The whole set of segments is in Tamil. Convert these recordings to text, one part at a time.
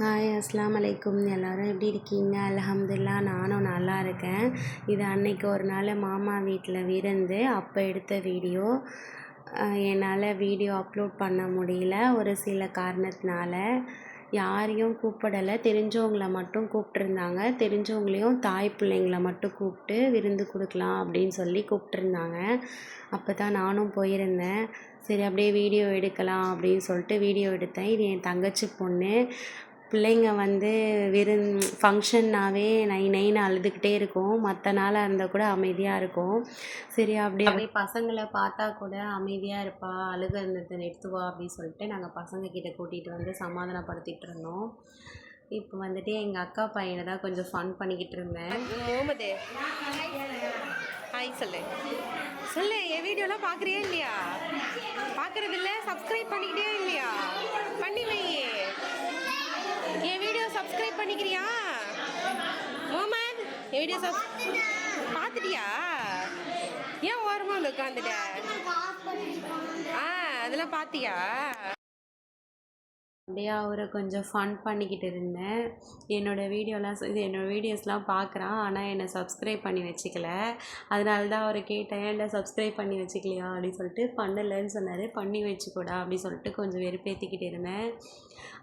ஹாய் அஸ்லாம் அலைக்கும் எல்லோரும் எப்படி இருக்கீங்க? அல்ஹம்துலில்லா நானும் நல்லா இருக்கேன். இது அன்னைக்கு ஒரு நாள் மாமா வீட்டில் விருந்து. அப்போ எடுத்த வீடியோ. என்னால் வீடியோ அப்லோட் பண்ண முடியல. ஒரு சில காரணத்தினால யாரையும் கூப்பிடலை. தெரிஞ்சவங்கள மட்டும் கூப்பிட்ருந்தாங்க தெரிஞ்சவங்களையும் தாய் பிள்ளைங்கள மட்டும் கூப்பிட்டு விருந்து கொடுக்கலாம் அப்படின்னு சொல்லி கூப்பிட்ருந்தாங்க அப்போ தான் நானும் போயிருந்தேன். சரி அப்படியே வீடியோ எடுக்கலாம் அப்படின்னு சொல்லிட்டு வீடியோ எடுத்தேன். இது என் தங்கச்சி பொண்ணு. பிள்ளைங்க வந்து விருந் ஃபங்க்ஷன்னாவே நை நைன்னு அழுதுகிட்டே இருக்கும். மற்ற நாளாக இருந்தால் கூட அமைதியாக இருக்கும். சரி அப்படி அப்படியே பசங்களை பார்த்தா கூட அமைதியாக இருப்பா அழுகிறத நிறுத்துவா அப்படின்னு சொல்லிட்டு நாங்கள் பசங்க கிட்ட கூட்டிகிட்டு வந்து சமாதானப்படுத்திட்டு இருந்தோம். இப்போ வந்துட்டு எங்கள் அக்கா பையனை தான் கொஞ்சம் ஃபன் பண்ணிக்கிட்டு இருந்தேன். முகமது ஹாய் சொல்லு. சொல்லு என் வீடியோலாம் பார்க்குறியா இல்லையா? பார்க்கறது இல்ல? சப்ஸ்கிரைப் பண்ணிக்கிட்டே இல்லையா? பண்ணி என் வீடியோ சப்ஸ்கிரைப் பண்ணிக்கிறியா? முகமது என் வீடியோ சப் பார்த்துட்டியா ஏன் ஓரமாக வந்து உட்காந்துட்ட ஆ அதெல்லாம் பார்த்தியா அப்படியே அவரை கொஞ்சம் ஃபன் பண்ணிக்கிட்டு இருந்தேன். என்னோடய வீடியோலாம் இது என்னோடய வீடியோஸ்லாம் பார்க்குறான் ஆனால் என்னை சப்ஸ்கிரைப் பண்ணி வச்சுக்கல. அதனால தான் அவரை கேட்டேன் இல்லை சப்ஸ்கிரைப் பண்ணி வச்சுக்கலையா? அப்படின்னு சொல்லிட்டு பண்ணலைன்னு சொன்னார் பண்ணி வச்சுக்கூடா அப்படின்னு சொல்லிட்டு கொஞ்சம் வெறுப்பேற்றிக்கிட்டு இருந்தேன்.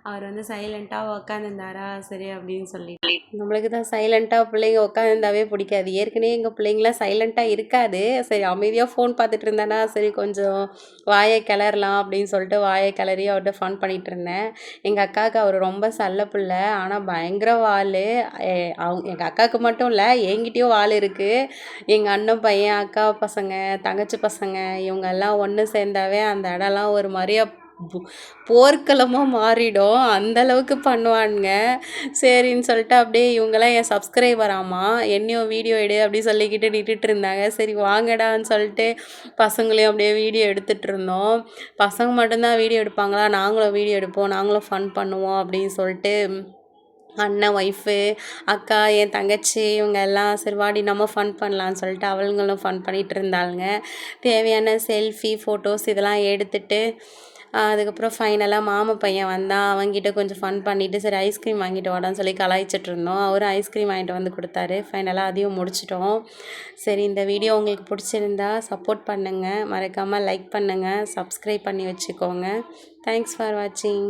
அவர் வந்து சைலண்ட்டாக உக்காந்துருந்தாரா சரி அப்படின்னு சொல்லி நம்மளுக்கு தான் சைலண்ட்டாக பிள்ளைங்க உட்காந்துருந்தாவே பிடிக்காது. ஏற்கனவே எங்கள் பிள்ளைங்களாம் சைலண்ட்டாக இருக்காது. சரி அமைதியாக ஃபோன் பார்த்துட்டு இருந்தானா சரி கொஞ்சம் வாயை கிளறலாம் அப்படின்னு சொல்லிட்டு வாயை கிளறி அவர்கிட்ட ஃபன் பண்ணிகிட்டு இருந்தேன். எங்கள் அக்காவுக்கு அவர் ரொம்ப சல்ல பிள்ளை. ஆனால் பயங்கர வால். அவங்க எங்கள் அக்காவுக்கு மட்டும் இல்லை என்கிட்டயும் வால் இருக்குது எங்கள் அண்ணன் பையன் அக்கா பசங்க தங்கச்சி பசங்க இவங்க எல்லாம் ஒன்று சேர்ந்தாவே அந்த இடம்லாம் ஒரு மாதிரியா போர்க்களமாக மாறிடும். அந்த அளவுக்கு பண்ணுவானுங்க. சரின்னு சொல்லிட்டு அப்படியே இவங்கெல்லாம் என் சப்ஸ்கிரைபராமா என்னையும் வீடியோ எடு அப்படி சொல்லிக்கிட்டு நிட்டுட்டு இருந்தாங்க. சரி வாங்கடான்னு சொல்லிட்டு பசங்களையும் அப்படியே வீடியோ எடுத்துகிட்டு இருந்தோம். பசங்க மட்டும்தான் வீடியோ எடுப்பாங்களா? நாங்களும் வீடியோ எடுப்போம். நாங்களும் ஃபன் பண்ணுவோம் அப்படின்னு சொல்லிட்டு அண்ணன் ஒய்ஃபு அக்கா என் தங்கச்சி இவங்க எல்லாம் சரி வாடி நம்ம ஃபன் பண்ணலான்னு சொல்லிட்டு அவளுங்களும் ஃபன் பண்ணிகிட்டு இருந்தாளுங்க. தேவையான செல்ஃபி ஃபோட்டோஸ் இதெல்லாம் எடுத்துட்டு அதுக்கப்புறம் ஃபைனலாக மாமா பையன் வந்தான். அவன்கிட்ட கொஞ்சம் ஃபன் பண்ணிவிட்டு சரி ஐஸ்கிரீம் வாங்கிட்டு வாடான்னு சொல்லி கலாய்ச்சிட்டு இருந்தோம். அவரும் ஐஸ்கிரீம் வாங்கிட்டு வந்து கொடுத்தாரு. ஃபைனலாக அதையும் முடிச்சிட்டோம். சரி இந்த வீடியோ உங்களுக்கு பிடிச்சிருந்தா சப்போர்ட் பண்ணுங்கள் மறக்காமல் லைக் பண்ணுங்கள் சப்ஸ்கிரைப் பண்ணி வச்சுக்கோங்க. தேங்க்ஸ் ஃபார் வாட்சிங்